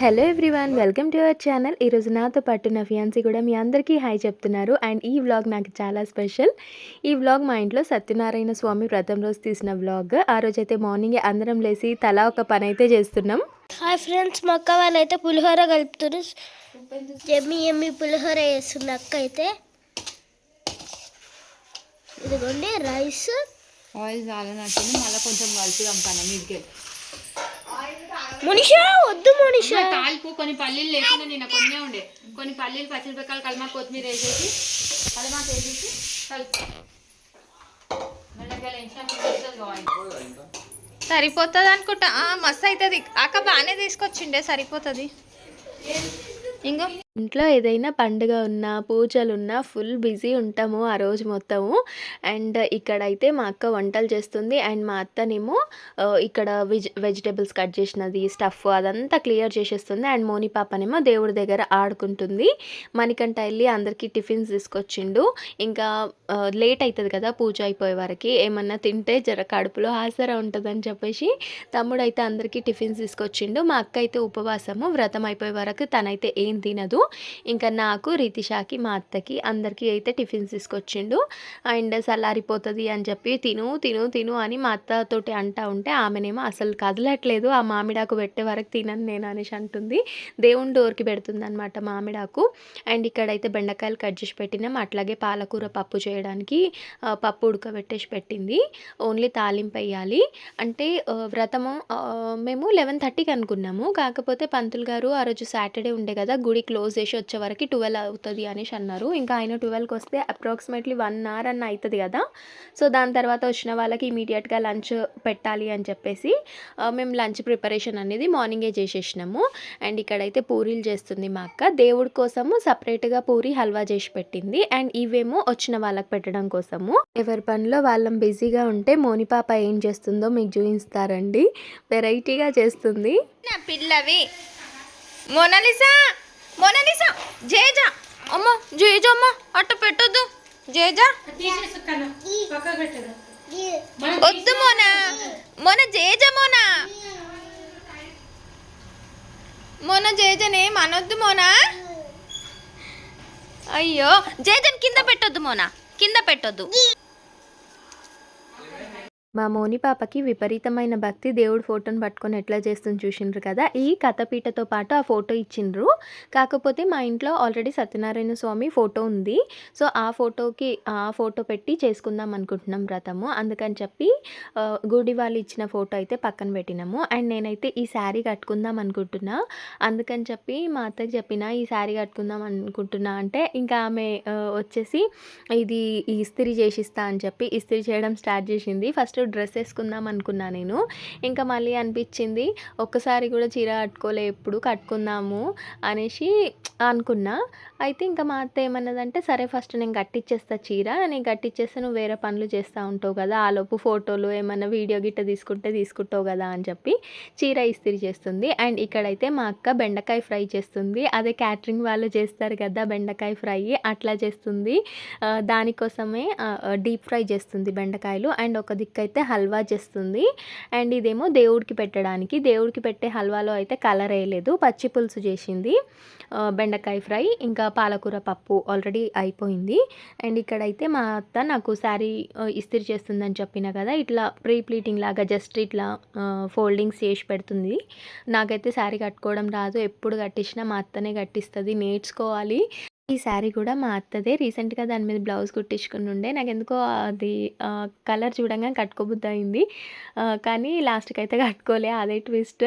Hello everyone welcome to our channel ఈరోజు నాతో పాటు నా ఫియాన్సీ కూడా మీ అందరికీ హాయ్ చెప్తున్నారు. అండ్ ఈ వ్లాగ్ నాకు చాలా స్పెషల్ ఈ వ్లాగ్ మా ఇంట్లో సత్యనారాయణ స్వామి వ్రతం రోజు తీసిన వ్లాగ్ ఆ రోజు అయితే మార్నింగ్ అందరం లేచి తలా ఒక పని అయితే చేస్తున్నాం. హాయ్ ఫ్రెండ్స్ మా అక్క వాళ్ళైతే పులిహోర కలుపుతారు ఎమ్మి ఎమ్మి పులిహోర వేస్తుంది అక్క అయితే. ఇదిగోండి రైస్ ఆయిల్ చాలనట్టుంది మళ్ళీ కొంచెం కలిపి పంపాను మీదికి మునిషా? వద్దు మునిషా. తాలిపు కొన్ని పల్లీలు లేకుండా నిన్న కొన్నే ఉండే. కొన్ని పల్లీలు పచ్చిమిరపకాయలు కలిమా కొత్తిమీర వేసేసి కలిమాక వేసేసి కలుపు సరిపోతుంది అనుకుంటా. ఆ, మస్తు అవుతుంది. అక్క బాగానే తీసుకొచ్చిండే సరిపోతుంది. ఇంకో ఇంట్లో ఏదైనా పండుగ ఉన్నా పూజలు ఉన్నా ఫుల్ బిజీ ఉంటాము ఆ రోజు మొత్తము. అండ్ ఇక్కడైతే మా అక్క వంటలు చేస్తుంది. అండ్ మా అత్తనేమో ఇక్కడ వెజ్ వెజిటేబుల్స్ కట్ చేసినది స్టఫ్ అదంతా క్లియర్ చేసేస్తుంది. అండ్ మోని పాపనేమో దేవుడి దగ్గర ఆడుకుంటుంది. మణికంఠ వెళ్ళి అందరికీ టిఫిన్స్ తీసుకొచ్చిండు. ఇంకా లేట్ అవుతుంది కదా పూజ అయిపోయే వరకు. ఏమన్నా తింటే జర కడుపులో ఆసరా ఉంటుందని చెప్పేసి తమ్ముడు అయితే అందరికీ టిఫిన్స్ తీసుకొచ్చిండు. మా అక్క అయితే ఉపవాసము వ్రతం అయిపోయే వరకు తనైతే ఏం తినదు. ఇంకా నాకు రితిషాకి మా అత్తకి అందరికీ అయితే టిఫిన్స్ తీసుకొచ్చిండు. అండ్ చల్లారిపోతుంది అని చెప్పి తిను తిను తిను అని మా అత్తతోటి అంటా ఉంటే ఆమెనేమో అసలు కదలట్లేదు ఆ మామిడాకు పెట్టే వరకు తినను నేను అనేసి అంటుంది. దేవుని డోర్కి పెడుతుంది అనమాట మామిడాకు. అండ్ ఇక్కడైతే బెండకాయలు కట్ చేసి పెట్టినాం. అట్లాగే పాలకూర పప్పు చేయడానికి పప్పు ఉడకబెట్టేసి పెట్టింది. ఓన్లీ తాలింపు వేయాలి. అంటే వ్రతము మేము లెవెన్ థర్టీకి అనుకున్నాము. కాకపోతే పంతులు గారు ఆ రోజు సాటర్డే ఉండే కదా గుడి క్లోజ్ చూసేసి వచ్చే వరకు ట్వెల్వ్ అవుతుంది అనేసి అన్నారు. ఇంకా ఆయన ట్వెల్వ్కి వస్తే అప్రాక్సిమేట్లీ వన్ అవర్ అన్న అవుతుంది కదా. సో దాని తర్వాత వచ్చిన వాళ్ళకి ఇమీడియట్గా లంచ్ పెట్టాలి అని చెప్పేసి మేము లంచ్ ప్రిపరేషన్ అనేది మార్నింగే చేసేసినాము. అండ్ ఇక్కడైతే పూరీలు చేస్తుంది మా అక్క. దేవుడి కోసము సపరేట్గా పూరి హల్వా చేసి పెట్టింది. అండ్ ఇవేమో వచ్చిన వాళ్ళకి పెట్టడం కోసము. ఎవరి పనిలో వాళ్ళం బిజీగా ఉంటే మోనిపాప ఏం చేస్తుందో మీకు చూపిస్తారండి. వెరైటీగా చేస్తుంది. నా పిల్లవి. మోనాలిసా! మోనాలిసా జేజా. అమ్మో జేజా అమ్మ అట్ట పెట్టొద్దు. జేజా? వద్దు మోనా. మోన జేజ మోనా. మోన జేజనే మనొద్దు మోనా. అయ్యో జేజన్ కింద పెట్టొద్దు మోనా. కింద పెట్టొద్దు. మా మోని పాపకి విపరీతమైన భక్తి. దేవుడి ఫోటోని పట్టుకొని ఎట్లా చేస్తుంది చూసిండ్రు కదా. ఈ కథపీటతో పాటు ఆ ఫోటో ఇచ్చిండ్రు. కాకపోతే మా ఇంట్లో ఆల్రెడీ సత్యనారాయణ స్వామి ఫోటో ఉంది. సో ఆ ఫోటోకి ఆ ఫోటో పెట్టి చేసుకుందాం అనుకుంటున్నాం వ్రతము. అందుకని చెప్పి గుడి వాళ్ళు ఇచ్చిన ఫోటో అయితే పక్కన పెట్టినాము. అండ్ నేనైతే ఈ శారీ కట్టుకుందాం అనుకుంటున్నా. అందుకని చెప్పి మా అత్తకి చెప్పిన ఈ శారీ కట్టుకుందాం అనుకుంటున్నా అంటే ఇంకా ఆమె వచ్చేసి ఇది ఇస్త్రీ చేసిస్తా అని చెప్పి ఇస్త్రీ చేయడం స్టార్ట్ చేసింది. ఫస్ట్ డ్రెస్ వేసుకుందాం అనుకున్నా నేను. ఇంకా మళ్ళీ అనిపించింది ఒక్కసారి కూడా చీర కట్టుకోలే ఎప్పుడు కట్టుకుందాము అనేసి అనుకున్నా. అయితే ఇంకా మా అత్త ఏమన్నదంటే సరే ఫస్ట్ నేను కట్టిచ్చేస్తా చీర నేను కట్టిచ్చేస్తే నువ్వు వేరే పనులు చేస్తూ ఉంటావు కదా ఆలోపు ఫోటోలు ఏమన్నా వీడియో గిట్ట తీసుకుంటే తీసుకుంటావు కదా అని చెప్పి చీర ఇస్త్రీ చేస్తుంది. అండ్ ఇక్కడైతే మా అక్క బెండకాయ ఫ్రై చేస్తుంది. అదే క్యాటరింగ్ వాళ్ళు చేస్తారు కదా బెండకాయ ఫ్రై అట్లా చేస్తుంది. దానికోసమే డీప్ ఫ్రై చేస్తుంది బెండకాయలు. అండ్ ఒక దిక్కు అయితే హల్వా చేస్తుంది. అండ్ ఇదేమో దేవుడికి పెట్టడానికి. దేవుడికి పెట్టే హల్వాలో అయితే కలర్ వేయలేదు పచ్చి పులుసు చేసింది. బెండకాయ ఫ్రై ఇంకా పాలకూర పప్పు ఆల్రెడీ అయిపోయింది. అండ్ ఇక్కడైతే మా అత్త నాకు శారీ ఆ, ఇస్త్రీ చేస్తుందని చెప్పిన కదా ఇట్లా ప్రీ ప్లీటింగ్ లాగా జస్ట్ ఇట్లా ఫోల్డింగ్స్ చేసి పెడుతుంది. నాకైతే శారీ కట్టుకోవడం రాదు. ఎప్పుడు కట్టించినా మా అత్తనే కట్టిస్తుంది. నేర్చుకోవాలి. ఈ శారీ కూడా మా అత్తదే రీసెంట్గా దాని మీద బ్లౌజ్ కుట్టించుకుని ఉండే నాకు ఎందుకో అది కలర్ చూడంగా కట్టుకోబుద్ది అయింది కానీ లాస్ట్కి అయితే కట్టుకోలే. అదే ట్విస్ట్.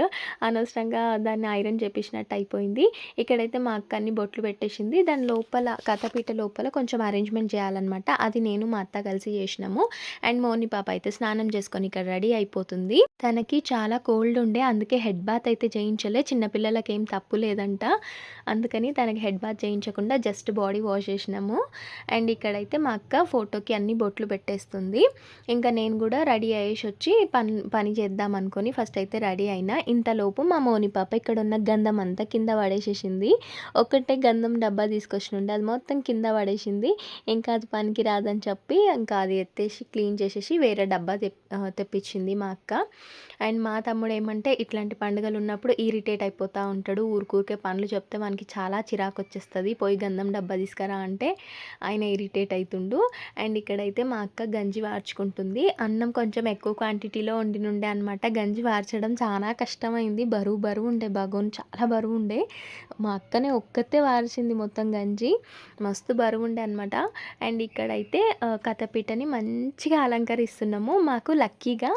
అనవసరంగా దాన్ని ఐరన్ చేపించినట్టు అయిపోయింది. ఇక్కడైతే మా అక్క అన్ని బొట్లు పెట్టేసింది. దాని లోపల కథపీట లోపల కొంచెం అరేంజ్మెంట్ చేయాలన్నమాట. అది నేను మా అత్త కలిసి చేసినాము. అండ్ మోని పాప అయితే స్నానం చేసుకొని ఇక్కడ రెడీ అయిపోతుంది. తనకి చాలా కోల్డ్ ఉండే. అందుకే హెడ్ బాత్ అయితే చేయించలే. చిన్నపిల్లలకి ఏం తప్పు లేదంట. అందుకని తనకి హెడ్ బాత్ చేయించకుండా జస్ట్ బాడీ వాష్ చేసినాము. అండ్ ఇక్కడైతే మా అక్క ఫోటోకి అన్ని బొట్లు పెట్టేస్తుంది. ఇంకా నేను కూడా రెడీ అయ్యేసి వచ్చి పని పని చేద్దాం అనుకొని ఫస్ట్ అయితే రెడీ అయినా. ఇంతలోపు మా మోని పాప ఇక్కడ ఉన్న గంధం అంతా కింద పడేసేసింది. ఒకటే గంధం డబ్బా తీసుకొచ్చి ఉండే. అది మొత్తం కింద పడేసింది. ఇంకా అది పనికి రాదని చెప్పి ఇంకా అది ఎత్తేసి క్లీన్ చేసేసి వేరే డబ్బా తెప్పించింది మా అక్క. అండ్ మా తమ్ముడు ఏమంటే ఇట్లాంటి పండుగలు ఉన్నప్పుడు ఇరిటేట్ అయిపోతూ ఉంటాడు. ఊరికూరికే పనులు చెప్తే మనకి చాలా చిరాకు వచ్చేస్తుంది. పోయి గంధం అన్నం డబ్బా తీసుకురా అంటే ఆయన ఇరిటేట్ అవుతుండు అండ్ ఇక్కడైతే మా అక్క గంజి వార్చుకుంటుంది. అన్నం కొంచెం ఎక్కువ క్వాంటిటీలో వండినుండే అనమాట గంజి వార్చడం చాలా కష్టమైంది. బరువు బరువు ఉండే బగోన్ చాలా బరువు ఉండే. మా అక్కనే ఒక్కతే వార్చింది మొత్తం గంజి. మస్తు బరువు ఉండే అనమాట అండ్ ఇక్కడైతే కథపీటని మంచిగా అలంకరిస్తున్నాము. మాకు లక్కీగా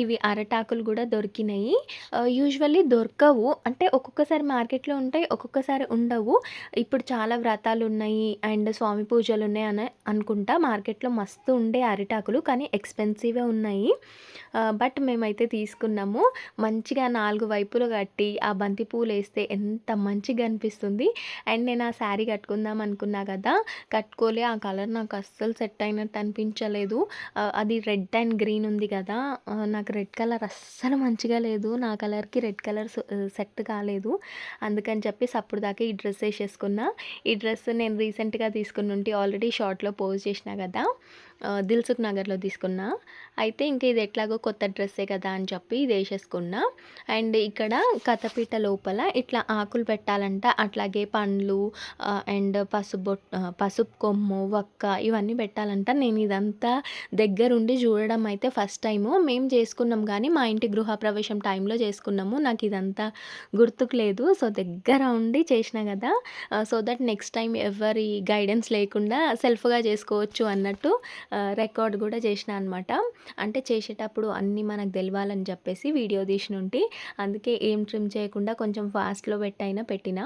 ఇవి అరటాకులు కూడా దొరికినాయి. యూజువల్లీ దొరకవు. అంటే ఒక్కొక్కసారి మార్కెట్లో ఉంటాయి ఒక్కొక్కసారి ఉండవు. ఇప్పుడు చాలా వ్రతాలు ఉన్నాయి అండ్ స్వామి పూజలు ఉన్నాయి అని అనుకుంటా. మార్కెట్లో మస్తు ఉండే అరిటాకులు కానీ ఎక్స్పెన్సివే ఉన్నాయి. బట్ మేమైతే తీసుకున్నాము. మంచిగా నాలుగు వైపులు కట్టి ఆ బంతి పూలు వేస్తే ఎంత మంచిగా అనిపిస్తుంది. అండ్ నేను ఆ శారీ కట్టుకుందాం అనుకున్నా కదా కట్టుకోలే. ఆ కలర్ నాకు అస్సలు సెట్ అయినట్టు అనిపించలేదు. అది రెడ్ అండ్ గ్రీన్ ఉంది కదా నాకు రెడ్ కలర్ అస్సలు మంచిగా లేదు. నా కలర్కి రెడ్ కలర్ సెట్ కాలేదు. అందుకని చెప్పి అప్పుడు దాకా ఈ డ్రెస్ వేసేసుకున్నా. ఈ డ్రెస్ నేను రీసెంట్గా తీసుకుని ఉంటే ఆల్రెడీ షార్ట్లో పోజ్ చేసిన కదా దిల్సుఖ్ నగర్లో తీసుకున్నా. అయితే ఇంకా ఇది ఎట్లాగో కొత్త డ్రెస్సే కదా అని చెప్పి ఇది వేసేసుకున్నా. అండ్ ఇక్కడ కథపీట లోపల ఇట్లా ఆకులు పెట్టాలంట. అట్లాగే పండ్లు అండ్ పసుపు పసుపు కొమ్ము వక్క ఇవన్నీ పెట్టాలంట. నేను ఇదంతా దగ్గరుండి చూడడం అయితే ఫస్ట్ టైము. మేము చేసుకున్నాం కానీ మా ఇంటి గృహప్రవేశం టైంలో చేసుకున్నాము. నాకు ఇదంతా గుర్తుకు లేదు. సో దగ్గర ఉండి చేసిన కదా. సో దట్ నెక్స్ట్ టైం ఎవరి గైడెన్స్ లేకుండా సెల్ఫ్గా చేసుకోవచ్చు అన్నట్టు రికార్డ్ కూడా చేసిన అనమాట అంటే చేసేటప్పుడు అన్నీ మనకు తెలియాలని చెప్పేసి వీడియో తీసినుంటి. అందుకే ఏం ట్రిమ్ చేయకుండా కొంచెం ఫాస్ట్లో పెట్టైనా పెట్టిన.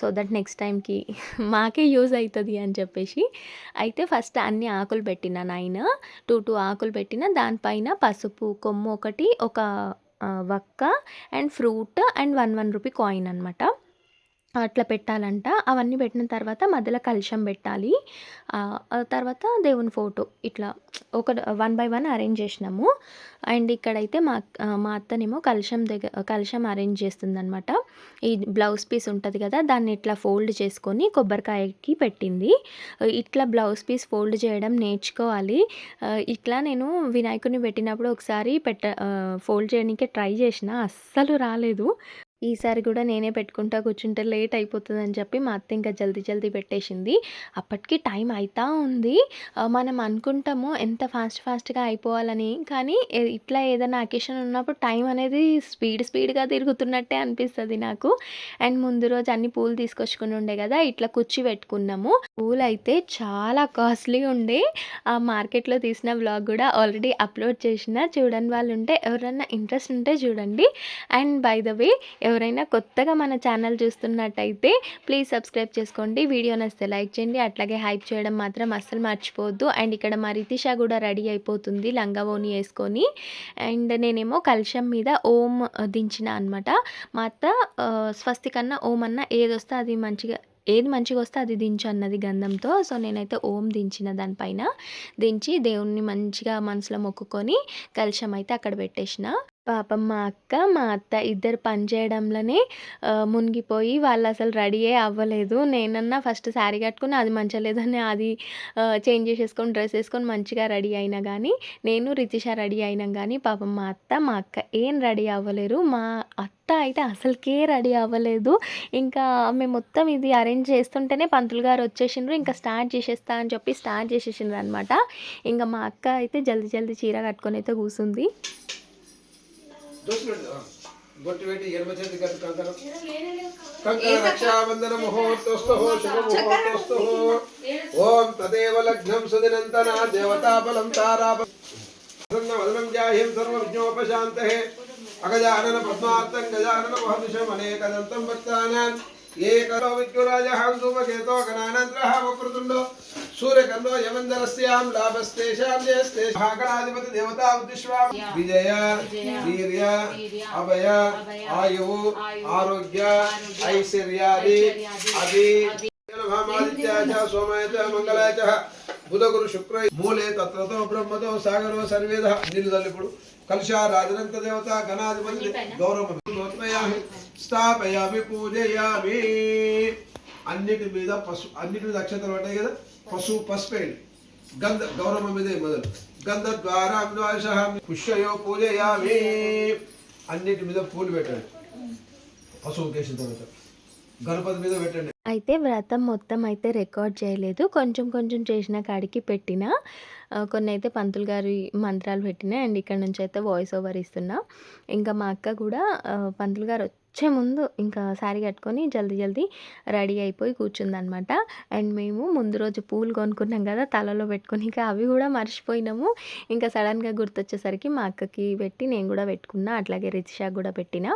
సో దట్ నెక్స్ట్ టైంకి మాకే యూజ్ అవుతుంది అని చెప్పేసి. అయితే ఫస్ట్ అన్ని ఆకులు పెట్టిన నైన్ టూ టూ ఆకులు పెట్టిన. దానిపైన పసుపు కొమ్ము ఒకటి ఒక వక్క and fruit and one one rupee coin అనమాట అట్లా పెట్టాలంట. అవన్నీ పెట్టిన తర్వాత మధ్యలో కలశం పెట్టాలి. ఆ, తర్వాత దేవుని ఫోటో ఇట్లా ఒక వన్ బై వన్ అరేంజ్ చేసినాము. అండ్ ఇక్కడైతే మా మా అత్తనేమో కలశం దగ్గర కలశం అరేంజ్ చేస్తుందనమాట ఈ బ్లౌజ్ పీస్ ఉంటుంది కదా దాన్ని ఇట్లా ఫోల్డ్ చేసుకొని కొబ్బరికాయకి పెట్టింది. ఇట్లా బ్లౌజ్ పీస్ ఫోల్డ్ చేయడం నేర్చుకోవాలి. ఇట్లా నేను వినాయకుడిని పెట్టినప్పుడు ఒకసారి పెట్ట ఫోల్డ్ చేయడానికి ట్రై చేసిన అస్సలు రాలేదు. ఈసారి కూడా నేనే పెట్టుకుంటా కూర్చుంటే లేట్ అయిపోతుందని చెప్పి మా అత్త ఇంకా జల్దీ జల్దీ పెట్టేసింది. అప్పటికి టైం అవుతా ఉంది. మనం అనుకుంటాము ఎంత ఫాస్ట్ ఫాస్ట్గా అయిపోవాలని. కానీ ఇట్లా ఏదైనా అకేషన్ ఉన్నప్పుడు టైం అనేది స్పీడ్ స్పీడ్గా తిరుగుతున్నట్టే అనిపిస్తుంది నాకు. అండ్ ముందు రోజు అన్ని పూలు తీసుకొచ్చుకుని ఉండే కదా ఇట్లా కుర్చీ పెట్టుకున్నాము. పూలు అయితే చాలా కాస్ట్లీ ఉండే. ఆ మార్కెట్లో తీసిన బ్లాగ్ కూడా ఆల్రెడీ అప్లోడ్ చేసిన. చూడని వాళ్ళు ఉంటే ఎవరైనా ఇంట్రెస్ట్ ఉంటే చూడండి. అండ్ బై ద వే ఎవరైనా కొత్తగా మన ఛానల్ చూస్తున్నట్టయితే ప్లీజ్ సబ్స్క్రైబ్ చేసుకోండి. వీడియో నస్తే లైక్ చేయండి. అట్లాగే హైప్ చేయడం మాత్రం అస్సలు మర్చిపోవద్దు. అండ్ ఇక్కడ మా రితిష కూడా రెడీ అయిపోతుంది లంగా ఓని వేసుకొని. అండ్ నేనేమో కలశం మీద ఓం దించిన అనమాట మా అత్త ఆ, స్వస్తికన్నా ఓం అన్న ఏది వస్తే అది మంచిగా ఏది మంచిగా వస్తే అది దించు అన్నది గంధంతో. సో నేనైతే ఓం దించిన దానిపైన దించి దేవుణ్ణి మంచిగా మనసులో మొక్కుకొని కలశం అయితే అక్కడ పెట్టేసిన. పాపం మా అక్క మా అత్త ఇద్దరు పని చేయడంలోనే మునిగిపోయి వాళ్ళు అసలు రెడీయే అవ్వలేదు. నేనన్నా ఫస్ట్ శారీ కట్టుకుని అది మంచిగా లేదని అది చేంజ్ చేసేసుకొని డ్రెస్ వేసుకొని మంచిగా రెడీ అయినా కానీ నేను రితిష రెడీ అయినా కానీ పాపం మా అత్త మా అక్క ఏం రెడీ అవ్వలేరు. మా అత్త అయితే అసలుకే రెడీ అవ్వలేదు. ఇంకా మేము మొత్తం ఇది అరేంజ్ చేస్తుంటేనే పంతులు గారు వచ్చేసిండ్రు. ఇంకా స్టార్ట్ చేసేస్తా అని చెప్పి స్టార్ట్ చేసేసిండ్రు అనమాట ఇంకా మా అక్క అయితే జల్దీ జల్దీ చీర కట్టుకొని అయితే కూర్చుంది బొట్టు పెట్టి ఎడమ చేతి కట్టు కంకణం. కంకణ రక్షాబంధన ముహూర్తస్థో శుభ ముహూర్తస్థో ఓం తదేవ లగ్నం సుదినంతన తారాప ప్రసన్న వదనం జాహ్యం సర్వ విజ్ఞోపశాంతే అగజానన పద్మార్తం గజానన మహర్నిశం అనేకదంతం భక్తానాన్ ఏకలో విద్యురాజ హంసుమకేతో గణానంద్రః వక్రతుండో. సూర్యకర్ణో యమందరస్యాం లాభస్తేషాం జయస్తే. భాగణాధిపతి దేవతా ఉద్దిశ్వా. విజయ వీర్య అభయ ఆయువు ఆరోగ్య ఐశ్వర్యాది అభి సోమాయ మంగళాయ బుధ గురు శుక్ర మూలే తత్రతో బ్రహ్మతో సాగరో సర్వేద. నీళ్ళు తల్లి ఇప్పుడు. కలుషా రాజనంత దేవత గణాధిపతి గౌరవం సమర్పయామి స్థాపయామి పూజయామి. అన్నిటి మీద పశు అన్నిటి మీద అక్షతలు ఉంటాయి కదా? పశువు పసుపేయండి గంధ గౌరవం మీదే మొదలు. గంధ ద్వారా పుష్యయో పూజయామి. అన్నిటి మీద పూలు పెట్టండి. పశువు కేసిన తర్వాత గణపతి మీద పెట్టండి. అయితే వ్రతం మొత్తం అయితే రికార్డ్ చేయలేదు. కొంచెం కొంచెం చేసిన కాడికి పెట్టిన కొన్ని అయితే పంతులు గారి మంత్రాలు పెట్టినా అండ్ ఇక్కడ నుంచి అయితే వాయిస్ ఓవర్ ఇస్తున్నా. ఇంకా మా అక్క కూడా పంతులు గారు వచ్చే ముందు ఇంకా శారీ కట్టుకొని జల్దీ జల్దీ రెడీ అయిపోయి కూర్చుందనమాట అండ్ మేము ముందు రోజు పూలు కొనుక్కున్నాం కదా తలలో పెట్టుకుని ఇంకా అవి కూడా మర్చిపోయినాము. ఇంకా సడన్గా గుర్తొచ్చేసరికి మా అక్కకి పెట్టి నేను కూడా పెట్టుకున్నా అట్లాగే రితిషా కూడా పెట్టిన.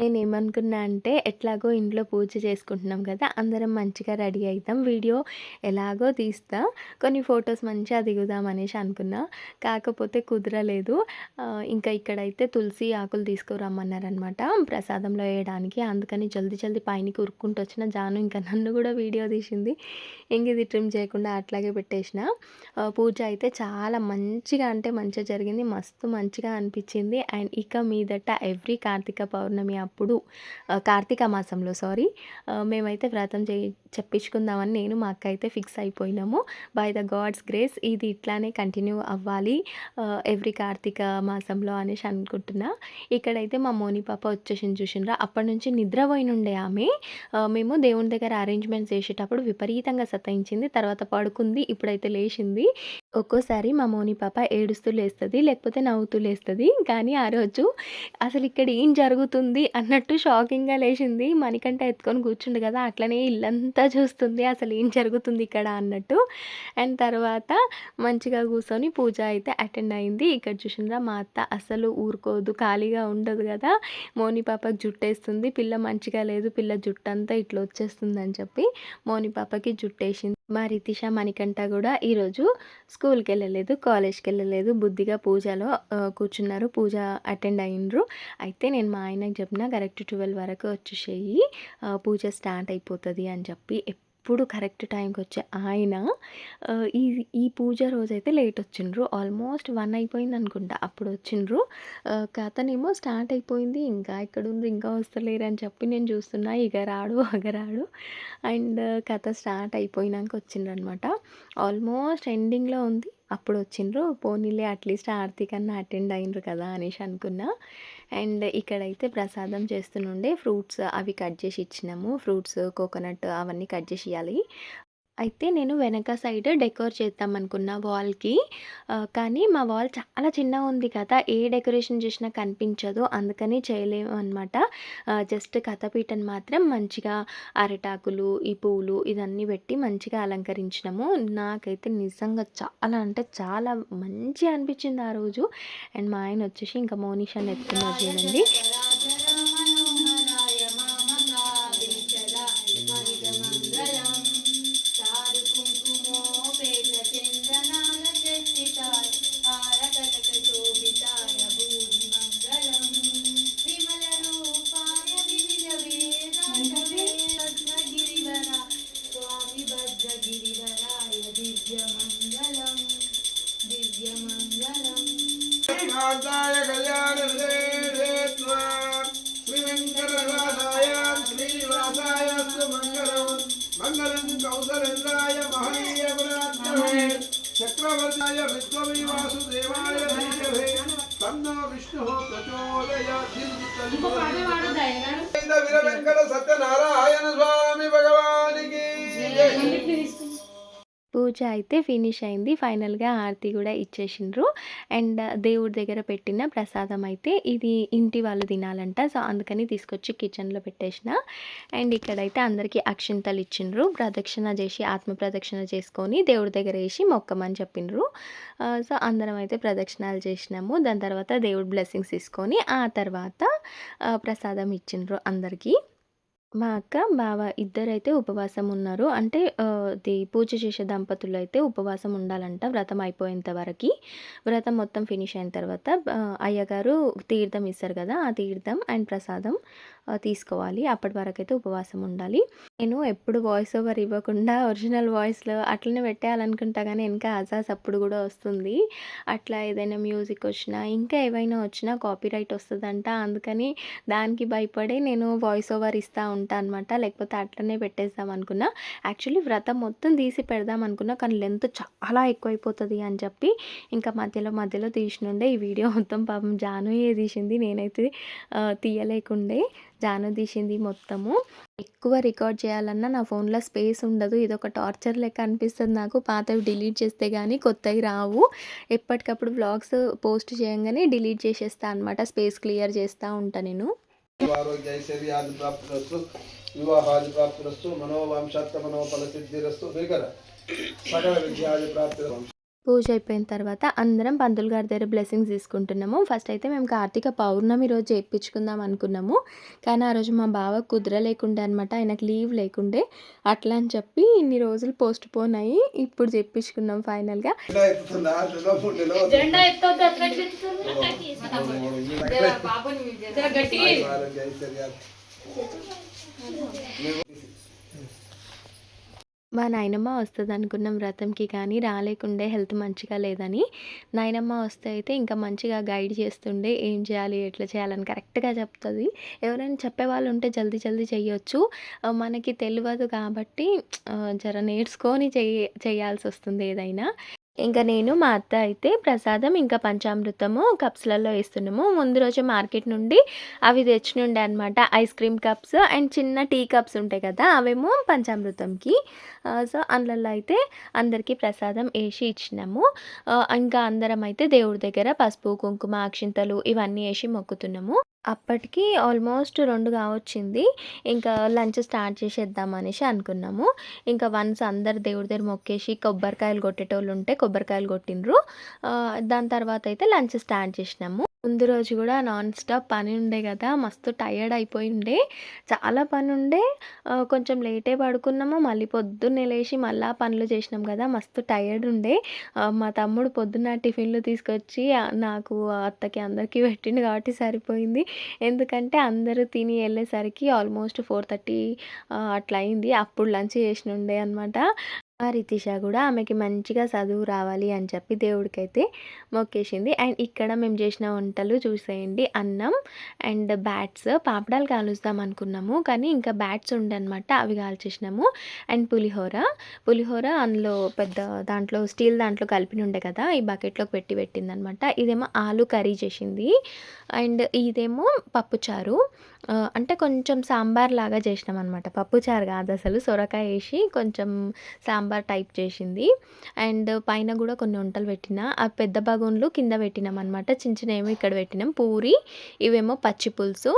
నేను ఏమనుకున్నా అంటే ఎట్లాగో ఇంట్లో పూజ చేసుకుంటున్నాం కదా అందరం మంచిగా రెడీ అవుతాం వీడియో ఎలాగో తీస్తా కొన్ని ఫొటోస్ మంచిగా దిగుదాం అనేసి అనుకున్నా. కాకపోతే కుదరలేదు. ఇంకా ఇక్కడైతే తులసి ఆకులు తీసుకురమ్మన్నారనమాట ప్రసాదంలో వేయడానికి. అందుకని జల్దీ జల్దీ పైన ఉరుక్కుంటూ వచ్చిన జాను ఇంకా నన్ను కూడా వీడియో తీసింది. ఇంక ఇది ట్రిమ్ చేయకుండా అట్లాగే పెట్టేసిన. పూజ అయితే చాలా మంచిగా అంటే మంచిగా జరిగింది. మస్తు మంచిగా అనిపించింది. అండ్ ఇక మీదట ఎవ్రీ కార్తీక పౌర్ణమి అప్పుడు కార్తీక మాసంలో సారీ మేమైతే వ్రతం చేయి చెప్పించుకుందామని నేను మా అక్క అయితే ఫిక్స్ అయిపోయినాము. బై ద గాడ్స్ గ్రేస్ ఇది ఇట్లానే కంటిన్యూ అవ్వాలి ఎవ్రీ కార్తీక మాసంలో అనేసి అనుకుంటున్నా. ఇక్కడైతే మా మోని పాప వచ్చేసింది చూసినరా. అప్పటి నుంచి నిద్రపోయినుండే ఆమె. మేము దేవుని దగ్గర అరేంజ్మెంట్స్ చేసేటప్పుడు విపరీతంగా సతాయించింది. తర్వాత పడుకుంది ఇప్పుడైతే లేచింది. ఒక్కోసారి మా మోని పాప ఏడుస్తూ లేస్తుంది లేకపోతే నవ్వుతూ లేస్తుంది. కానీ ఆ రోజు అసలు ఇక్కడ ఏం జరుగుతుంది అన్నట్టు షాకింగ్గా లేచింది. మణికంట ఎత్తుకొని కూర్చుండు కదా అట్లనే ఇల్లంతా చూస్తుంది అసలు ఏం జరుగుతుంది ఇక్కడ అన్నట్టు. అండ్ తర్వాత మంచిగా కూర్చొని పూజ అయితే అటెండ్ అయింది. ఇక్కడ చూసిందా మా అత్త అసలు ఊరుకోదు ఖాళీగా ఉండదు కదా. మోని పాపకి జుట్టేస్తుంది పిల్ల మంచిగా లేదు పిల్ల జుట్టంతా ఇట్లా వచ్చేస్తుంది అని చెప్పి మోని పాపకి జుట్టేసింది. మా రితిష మణికంఠ కూడా ఈరోజు స్కూల్కి వెళ్ళలేదు కాలేజ్కి వెళ్ళలేదు బుద్ధిగా పూజలో కూర్చున్నారు. పూజ అటెండ్ అయినరు. అయితే నేను మా ఆయనకు చెప్పిన కరెక్ట్ ట్వెల్వ్ వరకు వచ్చేసేయి. పూజ స్టార్ట్ అయిపోతుంది అని చెప్పి ఎప్పుడు కరెక్ట్ టైంకి వచ్చే ఆయన ఈ ఈ పూజ రోజైతే లేట్ వచ్చిండ్రు. ఆల్మోస్ట్ వన్ అయిపోయింది అనుకుంటా. అప్పుడు వచ్చిండ్రు. కథనేమో స్టార్ట్ అయిపోయింది. ఇంకా ఇక్కడ ఇంకా వస్తలేరు అని చెప్పి నేను చూస్తున్నా. ఇక రాడు అగరాడు అండ్ కథ స్టార్ట్ అయిపోయినాక వచ్చిండ్రు అనమాట ఆల్మోస్ట్ ఎండింగ్లో ఉంది. అప్పుడు వచ్చిండ్రు పోనీలే అట్లీస్ట్ ఆర్తి కన్నా అటెండ్ అయినరు కదా అనేసి అనుకున్నా. అండ్ ఇక్కడైతే ప్రసాదం చేస్తుండే ఫ్రూట్స్ అవి కట్ చేసి ఇచ్చినాము. ఫ్రూట్స్ కోకోనట్ అవన్నీ కట్ చేసి ఇవ్వాలి అయితే నేను వెనక సైడ్ డెకోర్ చేద్దాం అనుకున్న వాల్కి. కానీ మా వాల్ చాలా చిన్నగా ఉంది కదా ఏ డెకరేషన్ చేసినా కనిపించదు అందుకని చేయలేము అనమాట జస్ట్ కథపీటను మాత్రం మంచిగా అరిటాకులు ఈ పూలు ఇదన్నీ పెట్టి మంచిగా అలంకరించినాము. నాకైతే నిజంగా చాలా అంటే చాలా మంచిగా అనిపించింది ఆ రోజు. అండ్ మా ఆయన వచ్చేసి ఇంకా మోనిషాని ఎత్తుకున్నారు చూడండి సత్యనారాయణ స్వామి. పూజ అయితే ఫినిష్ అయింది. ఫైనల్గా హారతి కూడా ఇచ్చేసిండ్రు. అండ్ దేవుడి దగ్గర పెట్టిన ప్రసాదం అయితే ఇది ఇంటి వాళ్ళు తినాలంట. సో అందుకని తీసుకొచ్చి కిచెన్లో పెట్టేసిన. అండ్ ఇక్కడైతే అందరికీ అక్షింతలు ఇచ్చిండ్రు. ప్రదక్షిణ చేసి ఆత్మ ప్రదక్షిణ చేసుకొని దేవుడి దగ్గర వేసి మొక్కమని చెప్పిండ్రు సో అందరం అయితే ప్రదక్షిణాలు చేసినాము. దాని తర్వాత దేవుడి బ్లెస్సింగ్స్ తీసుకొని ఆ తర్వాత ప్రసాదం ఇచ్చిండ్రు అందరికీ. మా అక్క, బావ ఇద్దరైతే ఉపవాసం ఉన్నారు. అంటే ఆహ్, పూజ చేసే దంపతులు అయితే ఉపవాసం ఉండాలంట వ్రతం అయిపోయేంత వరకి. వ్రతం మొత్తం ఫినిష్ అయిన తర్వాత ఆహ్, అయ్యగారు తీర్థం ఇస్తారు కదా! ఆ తీర్థం అండ్ ప్రసాదం తీసుకోవాలి. అప్పటి వరకు అయితే ఉపవాసం ఉండాలి. నేను ఎప్పుడు వాయిస్ ఓవర్ ఇవ్వకుండా ఒరిజినల్ వాయిస్లో అట్లనే పెట్టేయాలనుకుంటా కానీ వెనక అజాస్ అప్పుడు కూడా వస్తుంది. అట్లా ఏదైనా మ్యూజిక్ వచ్చినా ఇంకా ఏవైనా వచ్చినా కాపీరైట్ వస్తుందంట. అందుకని దానికి భయపడి నేను వాయిస్ ఓవర్ ఇస్తూ ఉంటాను అనమాట లేకపోతే అట్లనే పెట్టేద్దాం అనుకున్నా. యాక్చువల్లీ వ్రతం మొత్తం తీసి పెడదాం అనుకున్నా కానీ లెంత్ చాలా ఎక్కువైపోతుంది అని చెప్పి ఇంకా మధ్యలో మధ్యలో తీసినుండే ఈ వీడియో మొత్తం పాపం జానుయే తీసింది. నేనైతే తీయలేకుండే. జాను తీసింది మొత్తము. ఎక్కువ రికార్డ్ చేయాలన్నా నా ఫోన్లో స్పేస్ ఉండదు. ఇదొక టార్చర్ లెక్క అనిపిస్తుంది నాకు. పాతవి డిలీట్ చేస్తే కానీ కొత్తవి రావు. ఎప్పటికప్పుడు వ్లాగ్స్ పోస్ట్ చేయంగానే డిలీట్ చేసేస్తా అనమాట స్పేస్ క్లియర్ చేస్తూ ఉంటా నేను. వివాహాది ప్రాప్తిరస్తు మనోవాంశాత్మ మనోఫల సిద్ధిరస్తు సకల విద్యాది ప్రాప్తి పూజ అయిపోయిన తర్వాత అందరం పంతులు గారి దగ్గర బ్లెస్సింగ్స్ తీసుకుంటున్నాము. ఫస్ట్ అయితే మేము కార్తీక పౌర్ణమి రోజు చేయించుకుందాం అనుకున్నాము. కానీ ఆ రోజు మా బావ కుదరలేకుండే అనమాట ఆయనకు లీవ్ లేకుండే. అట్లా అని చెప్పి ఇన్ని రోజులు పోస్ట్ పోన్ అయ్యి ఇప్పుడు చెప్పించుకున్నాం ఫైనల్గా జెండా ఎత్తొద్దు అట్లా ఎట్లా ఎత్తుతారు? జర బాబుని జర గట్టిగా ఇయ్యి. ఆరోగ్య ఐశ్వర్యాది మా నాయనమ్మ వస్తుంది అనుకున్నాం వ్రతంకి కానీ రాలేకుండే హెల్త్ మంచిగా లేదని నాయనమ్మ వస్తే అయితే ఇంకా మంచిగా గైడ్ చేస్తుండే ఏం చేయాలి ఎట్లా చేయాలని కరెక్ట్గా చెప్తుంది. ఎవరైనా చెప్పేవాళ్ళు ఉంటే జల్దీ జల్దీ చేయొచ్చు మనకి తెలియదు కాబట్టి జర నేర్చుకొని చెయ్య చేయాల్సి వస్తుంది ఏదైనా. ఇంకా నేను మా అత్త అయితే ప్రసాదం ఇంకా పంచామృతము కప్స్లలో వేస్తున్నాము. ముందు రోజు మార్కెట్ నుండి అవి తెచ్చినుండే అనమాట ఐస్ క్రీమ్ కప్స్ అండ్ చిన్న టీ కప్స్ ఉంటాయి కదా అవేమో పంచామృతంకి. సో అందులో అయితే అందరికీ ప్రసాదం వేసి ఇచ్చినాము. ఇంకా అందరం అయితే దేవుడి దగ్గర పసుపు కుంకుమ అక్షింతలు ఇవన్నీ వేసి మొక్కుతున్నాము. అప్పటికి ఆల్మోస్ట్ రెండు కావచ్చింది. ఇంకా లంచ్ స్టార్ట్ చేసేద్దాం అనేసి అనుకున్నాము. ఇంకా వన్స్ అందరు దేవుడి దగ్గర మొక్కేసి కొబ్బరికాయలు కొట్టేటోళ్ళు ఉంటే కొబ్బరికాయలు కొట్టిండ్రు. దాని తర్వాత అయితే లంచ్ స్టార్ట్ చేసినాము. ముందు రోజు కూడా నాన్ స్టాప్ పని ఉండే కదా మస్తు టయర్డ్ అయిపోయి ఉండే. చాలా పని ఉండే. కొంచెం లేటే పడుకున్నాము. మళ్ళీ పొద్దున్నే లేచి మళ్ళీ పనులు చేసినాం కదా మస్తు టయర్డ్ ఉండే. మా తమ్ముడు పొద్దున్న టిఫిన్లు తీసుకొచ్చి నాకు అత్తకి అందరికీ పెట్టిండు కాబట్టి సరిపోయింది. ఎందుకంటే అందరూ తిని వెళ్ళేసరికి ఆల్మోస్ట్ ఫోర్ థర్టీ అట్లా అయింది అప్పుడు లంచ్ చేసినుండే అనమాట ఆ రితిష కూడా ఆమెకి మంచిగా చదువు రావాలి అని చెప్పి దేవుడికైతే మొక్కేసింది. అండ్ ఇక్కడ మేము చేసిన వంటలు చూసేయండి. అన్నం అండ్ బ్యాట్స్ పాపడాలు కాలుస్తాం అనుకున్నాము. కానీ ఇంకా బ్యాట్స్ ఉండనమాట అవి కాల్చేసినాము. అండ్ పులిహోర. పులిహోర అందులో పెద్ద దాంట్లో స్టీల్ దాంట్లో కలిపి ఉండే కదా ఈ బకెట్లోకి పెట్టి పెట్టిందనమాట. ఇదేమో ఆలు కర్రీ చేసింది. అండ్ ఇదేమో పప్పుచారు అంటే కొంచెం సాంబార్ లాగా చేసినాం అనమాట పప్పుచారు కాదు అసలు సొరకాయ వేసి కొంచెం సాంబార్ సాంబార్ టైప్ చేసింది. అండ్ పైన కూడా కొన్ని వంటలు పెట్టిన ఆ పెద్ద బగోన్లు కింద పెట్టినాం అనమాట చిన్న చిన్న ఏమో ఇక్కడ పెట్టినాం. పూరి ఇవేమో పచ్చి పులుసు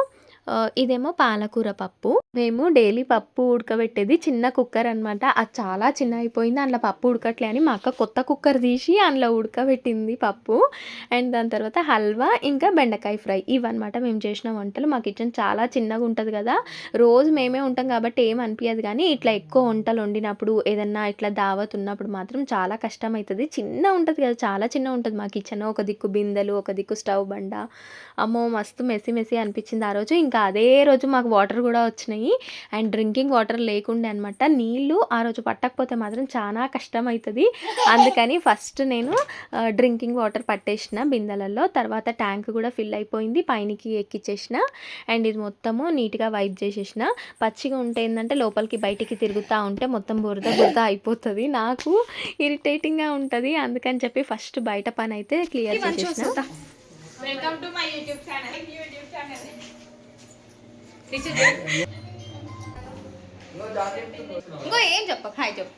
ఇదేమో పాలకూర పప్పు. మేము డైలీ పప్పు ఉడకబెట్టేది చిన్న కుక్కర్ అనమాట అది చాలా చిన్న అయిపోయింది అందులో పప్పు ఉడకట్లే అని మా అక్క కొత్త కుక్కర్ తీసి అందులో ఉడకబెట్టింది పప్పు. అండ్ దాని తర్వాత హల్వా ఇంకా బెండకాయ ఫ్రై ఇవన్నమాట మేము చేసిన వంటలు. మా కిచెన్ చాలా చిన్నగా ఉంటుంది కదా. రోజు మేమే ఉంటాం కాబట్టి ఏం అనిపించదు కానీ ఇట్లా ఎక్కువ వంటలు వండినప్పుడు ఏదన్నా ఇట్లా దావత్ ఉన్నప్పుడు మాత్రం చాలా కష్టం అవుతుంది చిన్న ఉంటుంది కదా. చాలా చిన్న ఉంటుంది మా కిచెన్. ఒక దిక్కు బిందెలు ఒక దిక్కు స్టవ్ బండ. అమ్మో మస్తు మెస్సి మెస్సి అనిపించింది ఆ రోజు. ఇంకా అదే రోజు మాకు వాటర్ కూడా వచ్చినాయి. అండ్ డ్రింకింగ్ వాటర్ లేకుండే అనమాట నీళ్ళు ఆ రోజు పట్టకపోతే మాత్రం చాలా కష్టం అవుతుంది అందుకని ఫస్ట్ నేను డ్రింకింగ్ వాటర్ పట్టేసిన బిందెలలో తర్వాత ట్యాంక్ కూడా ఫిల్ అయిపోయింది. పైనకి ఎక్కిచ్చేసిన. అండ్ ఇది మొత్తము నీట్గా వైప్ చేసేసిన. పచ్చిగా ఉంటే ఏంటంటే లోపలికి బయటికి తిరుగుతూ ఉంటే మొత్తం బురద బురద అయిపోతుంది. నాకు ఇరిటేటింగ్గా ఉంటుంది. అందుకని చెప్పి ఫస్ట్ బయట పని అయితే క్లియర్ చేసేసిన. Welcome to my YouTube channel YouTube channel ఇంకో ఏం చెప్ప? హాయ్ చెప్పు.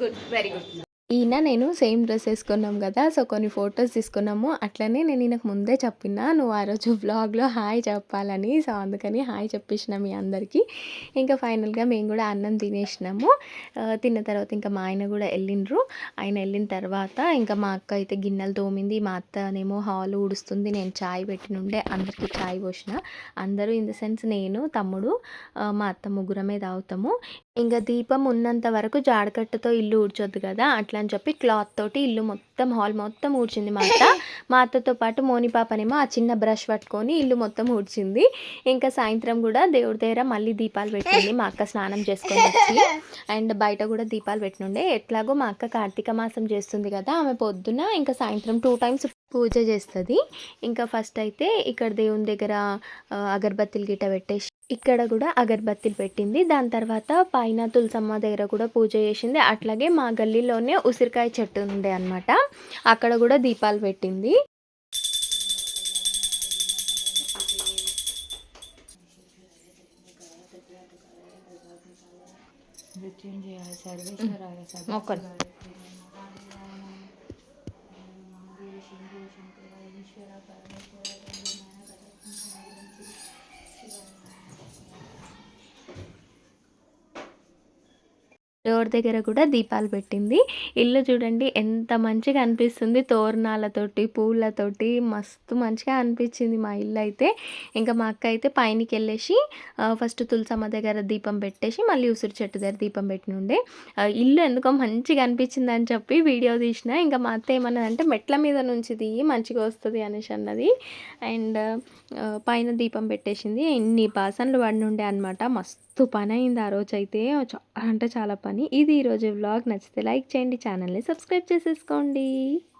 గుడ్ వెరీ గుడ్ ఈయన నేను సేమ్ డ్రెస్ వేసుకున్నాం కదా సో కొన్ని ఫొటోస్ తీసుకున్నాము. అట్లనే నేను ఈయనకు ముందే చెప్పిన నువ్వు ఆ రోజు బ్లాగ్లో హాయ్ చెప్పాలని. సో అందుకని హాయ్ చెప్పేసిన మీ అందరికీ. ఇంకా ఫైనల్గా మేము కూడా అన్నం తినేసినాము. తిన్న తర్వాత ఇంకా మా ఆయన కూడా వెళ్ళిండ్రు. ఆయన వెళ్ళిన తర్వాత ఇంకా మా అక్క అయితే గిన్నెలు తోమింది. మా అత్తనేమో హాల్ ఊడుస్తుంది. నేను చాయ్ పెట్టినుండే అందరికీ చాయ్ పోసిన. అందరూ ఇన్ ద సెన్స్ నేను తమ్ముడు మా అత్త ముగ్గురమే తాగుతాము. ఇంకా దీపం ఉన్నంత వరకు జాడకట్టతో ఇల్లు ఊడ్చొద్దు కదా అట్లా అని చెప్పి క్లాత్ తోటి ఇల్లు మొత్తం హాల్ మొత్తం ఊడ్చింది మా అత్త. మా అత్తతో పాటు మోని పాపనేమో ఆ చిన్న బ్రష్ పట్టుకొని ఇల్లు మొత్తం ఊడ్చింది. ఇంకా సాయంత్రం కూడా దేవుడి దగ్గర మళ్ళీ దీపాలు పెట్టింది మా అక్క స్నానం చేసుకొని వచ్చి. అండ్ బయట కూడా దీపాలు పెట్టినుండే. ఎట్లాగో మా అక్క కార్తీక మాసం చేస్తుంది కదా ఆమె పొద్దున ఇంకా సాయంత్రం టూ టైమ్స్ పూజ చేస్తుంది. ఇంకా ఫస్ట్ అయితే ఇక్కడ దేవుని దగ్గర అగరబత్తిలు గిట్ట పెట్టేసి ఇక్కడ కూడా అగరబత్తిలు పెట్టింది. దాని తర్వాత పైన తులసమ్మ దగ్గర కూడా పూజ చేసింది. అట్లాగే మా గల్లీలోనే ఉసిరికాయ చెట్టు ఉండే అనమాట అక్కడ కూడా దీపాలు పెట్టింది. మొక్కలు. সঙ্গে డోర్ దగ్గర కూడా దీపాలు పెట్టింది. ఇల్లు చూడండి ఎంత మంచిగా అనిపిస్తుంది. తోరణాలతోటి పూలతోటి మస్తు మంచిగా అనిపించింది మా ఇల్లు అయితే. ఇంకా మా అక్క అయితే పైనకి వెళ్ళేసి ఫస్ట్ తులసమ్మ దగ్గర దీపం పెట్టేసి మళ్ళీ ఉసిరి చెట్టు దగ్గర దీపం పెట్టినుండే. ఉండే ఇల్లు ఎందుకో మంచిగా అనిపించింది అని చెప్పి వీడియో తీసిన. ఇంకా మా అత్త ఏమన్నదంటే మెట్ల మీద నుంచి దిగి మంచిగా వస్తుంది అనేసి అన్నది. అండ్ పైన దీపం పెట్టేసింది. ఇన్ని బాసన్లు పడినుండే అనమాట మస్తు పని అయింది ఆ రోజు అయితే చాలా అంటే చాలా పని. ఇది ఈరోజు వ్లాగ్. నచ్చితే లైక్ చేయండి. ఛానల్ని సబ్స్క్రైబ్ చేసేసుకోండి.